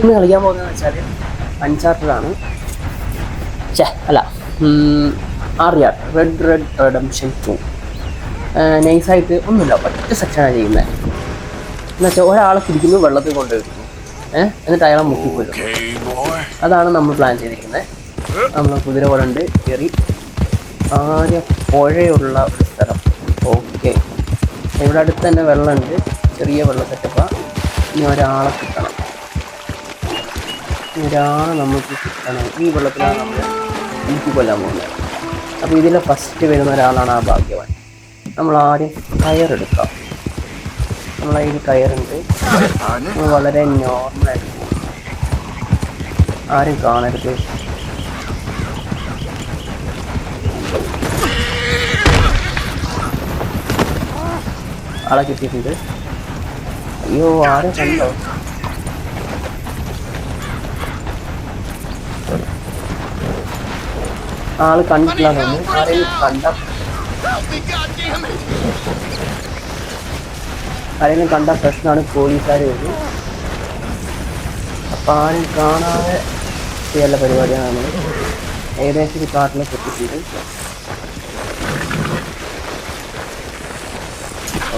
ഇന്ന് കളിക്കാൻ പോകുന്നത് വെച്ചാൽ അൺചാർട്ടഡാണ് ചേ അല്ല ആറിയാർ റെഡ് റെഡ് റെഡംഷൻ ടു നൈസായിട്ട് ഒന്നുമില്ല ഒറ്റ സെക്ഷനാണ് ചെയ്യുന്നത് എന്നുവെച്ചാൽ ഒരാളെ പിടിക്കുന്നു വെള്ളത്തിൽ കൊണ്ടുവരുന്നു ഏഹ് എന്നിട്ട് അയാളെ മുക്കിക്കൊല്ലും Okay, അതാണ് നമ്മൾ പ്ലാൻ ചെയ്തിരിക്കുന്നത് നമ്മൾ കുതിര പോലെ ഉണ്ട് കയറി. ആദ്യം പുഴയുള്ള ഒരു സ്ഥലം. ഓക്കെ ഇവിടെ അടുത്ത് തന്നെ വെള്ളമുണ്ട് ചെറിയ വെള്ള സെറ്റപ്പാണ് ഇനി ഒരാളെ കിട്ടണം. ഒരാളെ നമുക്ക് കിട്ടണം. ഈ വെള്ളത്തിലാണ് നമ്മൾ എനിക്ക് കൊല്ലാൻ പോകുന്നത്. അപ്പോൾ ഇതിലെ ഫസ്റ്റ് വരുന്ന ഒരാളാണ് ആ ഭാഗ്യവാൻ. നമ്മൾ ആദ്യം കയറെടുക്കാം നമ്മളതിൽ കയറുണ്ട് വളരെ നോർമലായിട്ട് ആരും കാണരുത്. ആളെ കിട്ടിയിട്ടുണ്ട്. അയ്യോ ആരും കണ്ടോ? ആൾ കണ്ടിട്ടില്ല തോന്നുന്നു ആരെയും കണ്ട! ആരെങ്കിലും പ്രശ്നമാണ് പോലീസുകാർ വരും അപ്പം ആരും കാണാതെ ചെയ്യാനുള്ള പരിപാടിയാണ് നമ്മൾ ഏകദേശം കാട്ടിലെ കാട്ടിലേക്ക് എത്തിച്ചിട്ട്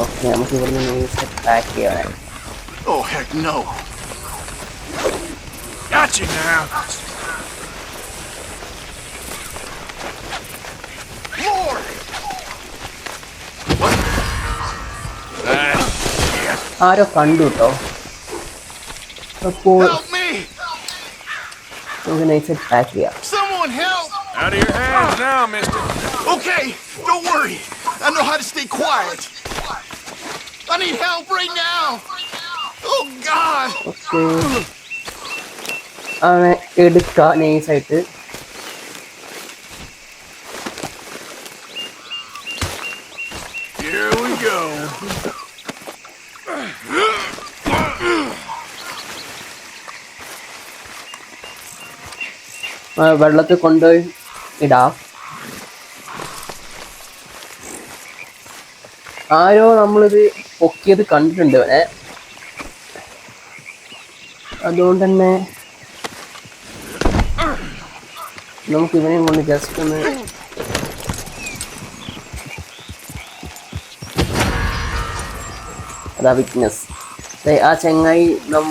ഓക്കെ നമുക്ക് ഇവിടെ നിന്ന് പാക്ക് ചെയ്യാനാണ് Oh, heck no. Got you now. ആരോ കണ്ടു കേട്ടോ അപ്പോൾ Help me! നമുക്ക് നൈസായിട്ട് പാക്ക് ചെയ്യാം Someone help! Out of your hands now, mister. Okay, don't worry. I know how to stay quiet. I need help right now. Oh, God! Okay അവനെ എടുക്കുക നൈസായിട്ട് വെള്ളത്തിൽ കൊണ്ടുപോയി ഇടാം. ആരോ നമ്മളിത് പൊക്കിയത് കണ്ടിട്ടുണ്ട് ഇവനെ. അതുകൊണ്ട് തന്നെ നമുക്ക് ഇവനെയും കൊണ്ട് ജസ്റ്റ് ഒന്ന് അതാ വിറ്റ്നസ് ആ ചെങ്ങായി നം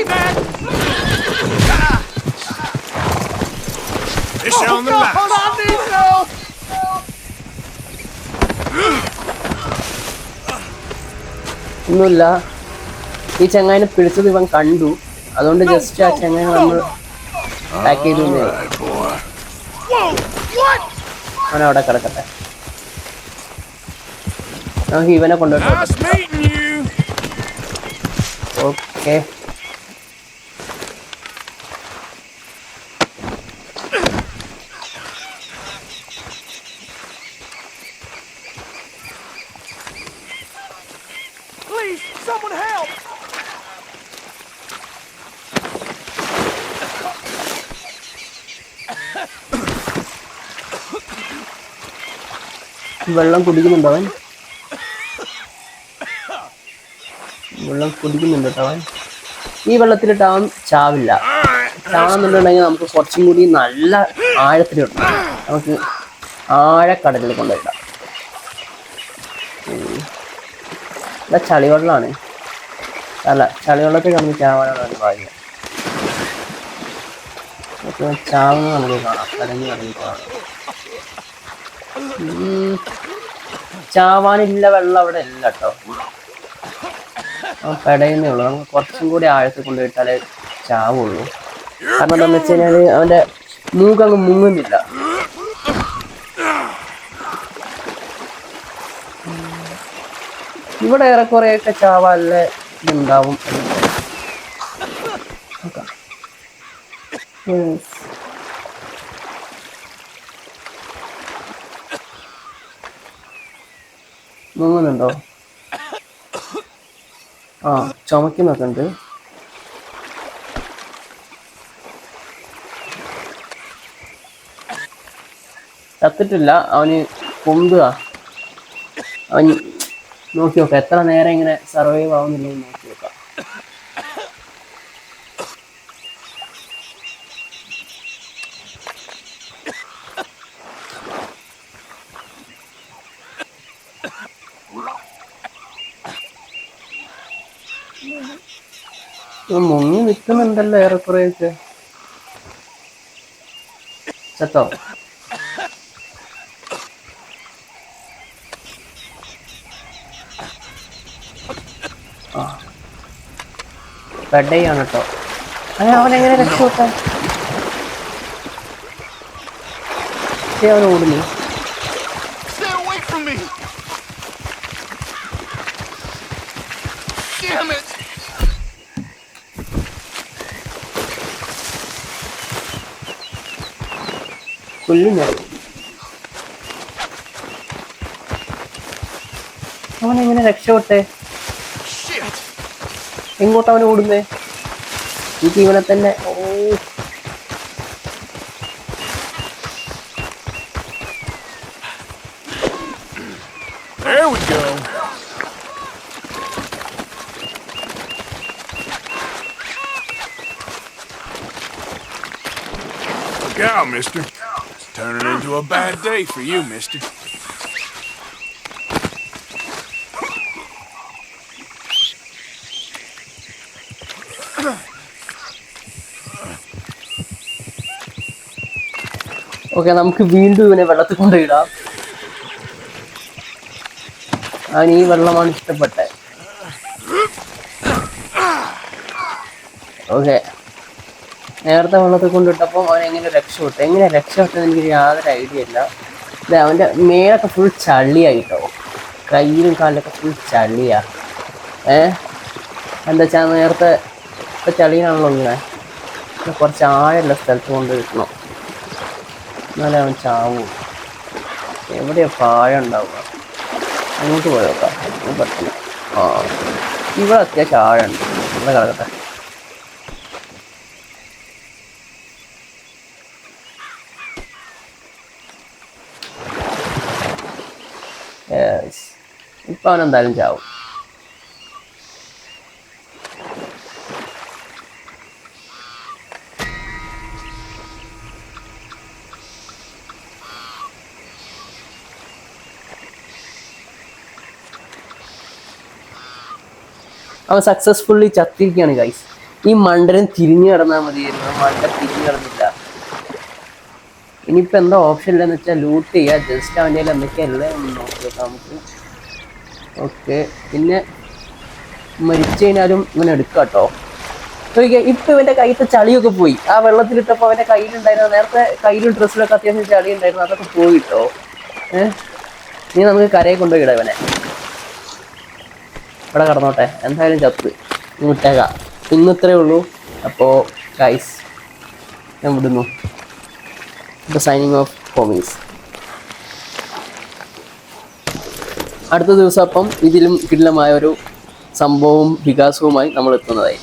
Stay man! Fish on the line. I need help! ഒന്നുമില്ല ഈ ചങ്ങായിനെ പിടിച്ചത് ഇവൻ കണ്ടു അതുകൊണ്ട് ജസ്റ്റ് ആ ചെങ്ങായിനെ നമ്മൾ പാക്ക് ചെയ്തു? അവൻ അവിടെ കിടക്കട്ടെ നമുക്ക് ഇവനെ you. ഓക്കെ വെള്ളം കുടിക്കുന്നുണ്ടോ അവൻ. വെള്ളം കുടിക്കുന്നുണ്ട് അവൻ. ഈ വെള്ളത്തിൽ അവൻ ചാവില്ല. ചാവുന്നുണ്ടെങ്കിൽ നമുക്ക് കുറച്ചും കൂടി നല്ല ആഴത്തിലിടണം. നമുക്ക് ആഴക്കടലിൽ കൊണ്ടുവരാം അല്ല ചളിവെള്ളമാണ്. അല്ല ചളിവെള്ളത്തിൽ നമുക്ക് ചാവാനാണ് ഒരു ഭാഗ്യം ഓക്കെ ചാവുന്ന നമുക്ക് കാണാം. കടഞ്ഞ് കാണാം. ചാവാനില്ല വെള്ളം അവിടെ ഇല്ല കേട്ടോ പെടയുന്നേ ഉള്ളൂ നമുക്ക് കുറച്ചും കൂടി ആഴത്തിൽ കൊണ്ടുപോയിട്ടാലേ ചാവുള്ളൂ കാരണം എന്താണെന്ന് വെച്ച് കഴിഞ്ഞാൽ അവന്റെ മൂക്കങ്ങ് മുങ്ങുന്നില്ല ഇവിടെ ഏറെക്കുറെയൊക്കെ ചാവാല്ല ഇതുണ്ടാവും. Yes. മുങ്ങുന്നുണ്ടോ? ആ ചുമക്കുന്നൊക്കെ ഉണ്ട് ചത്തിട്ടില്ല. അവന് പൊന്തുക അവൻ നോക്കി നോക്കാം എത്ര നേരം ഇങ്ങനെ സർവൈവ് ആവുന്നില്ലെന്ന് നോക്കി മുങ്ങി നിൽക്കുന്നുണ്ടല്ലോ ഏറെക്കുറെയൊക്കെ ചത്തോ ബെഡ് ചെയ്യാണ് കേട്ടോ അങ്ങനെ അവനെങ്ങനെ രക്ഷപ്പെട്ടെ? ശരി, അവൻ ഓടുന്നു. കൊല്ലും ഞാൻ അവനെങ്ങനെ രക്ഷപ്പെട്ടെ! എങ്ങോട്ട് അവൻ ഓടുന്നേ എനിക്ക് ഇവനെ തന്നെ ഓ There we go. Look out, mister. Turning into a bad day for you, mister. Okay നമുക്ക് വീണ്ടും ഇവനെ വെള്ളത്തിൽ കൊണ്ടുപോയിടാം അവൻ ഈ വെള്ളമാണ് ഇഷ്ടപ്പെട്ടത്. ഓക്കെ നേരത്തെ വെള്ളത്തിൽ കൊണ്ടിട്ടപ്പോൾ അവൻ എങ്ങനെ രക്ഷപ്പെട്ടു? എങ്ങനെ രക്ഷപ്പെട്ടെന്ന് എനിക്ക് യാതൊരു ഐഡിയ ഇല്ല. ഇത് അവന്റെ മേലൊക്കെ ഫുൾ ചള്ളിയായിട്ടോ? കയ്യിലും കാലിലൊക്കെ ഫുൾ ചള്ളിയാ. ഏ? എന്താ വെച്ചാൽ നേരത്തെ ഇപ്പം ചളിയിലാണല്ലോ ഇങ്ങനെ. കുറച്ച് ആഴമുള്ള സ്ഥലത്ത് കൊണ്ട് കിട്ടണം എന്നാലേ അവൻ ചാവൂ. എവിടെയാ പാഴ ഉണ്ടാവുക? അങ്ങോട്ട് പോയോക്കാം. പറ്റില്ല. ആ. ഇവിടെ അത്യാവശ്യം ആഴമുണ്ട്. ഇവിടെ കിടക്കട്ടെ Yes. ഇപ്പൊ അവൻ എന്തായാലും ചാവും. അവൻ സക്സസ്ഫുള്ളി ചത്തിരിക്കുകയാണ് ഗൈസ് ഈ മണ്ടരൻ തിരിഞ്ഞു കിടന്നാൽ മതിയായിരുന്നു. മണ്ട തിരിഞ്ഞു കിടന്നില്ല ഇനിയിപ്പോൾ എന്താ ഓപ്ഷൻ ഇല്ലെന്ന് വെച്ചാൽ ലൂട്ട് ചെയ്യുക ജസ്റ്റ് അവന്റെ കയ്യിൽ എന്തൊക്കെയല്ലേ നോക്കി നമുക്ക്. ഓക്കെ. പിന്നെ മരിച്ചു കഴിഞ്ഞാലും ഇങ്ങനെ എടുക്കാം കേട്ടോ നോക്കിയാൽ ഇപ്പം ഇവന്റെ കയ്യിലത്തെ ചളിയൊക്കെ പോയി. ആ വെള്ളത്തിലിട്ടപ്പോൾ അവന്റെ കയ്യിലുണ്ടായിരുന്ന നേരത്തെ കയ്യിലും ഡ്രസ്സിലൊക്കെ അത്യാവശ്യം ചളി ഉണ്ടായിരുന്നു അതൊക്കെ പോയി കേട്ടോ ഏഹ് ഇനി നമുക്ക് കരയെ കൊണ്ടുപോയി ഇടാം ഇവനെ. ഇവിടെ കടന്നോട്ടെ. എന്തായാലും ചത്ത്. വിട്ടേക്കാം. ഇന്ന് ഇത്രേ ഉള്ളൂ. അപ്പോൾ ഗൈസ് ഞാൻ വിടുന്നു. സൈനിങ് ഓഫ് ഹോമീസ് അടുത്ത ദിവസം അപ്പം ഇതിലും കിടിലമായ ഒരു സംഭവവും വികാസവുമായി നമ്മൾ എത്തുന്നതായി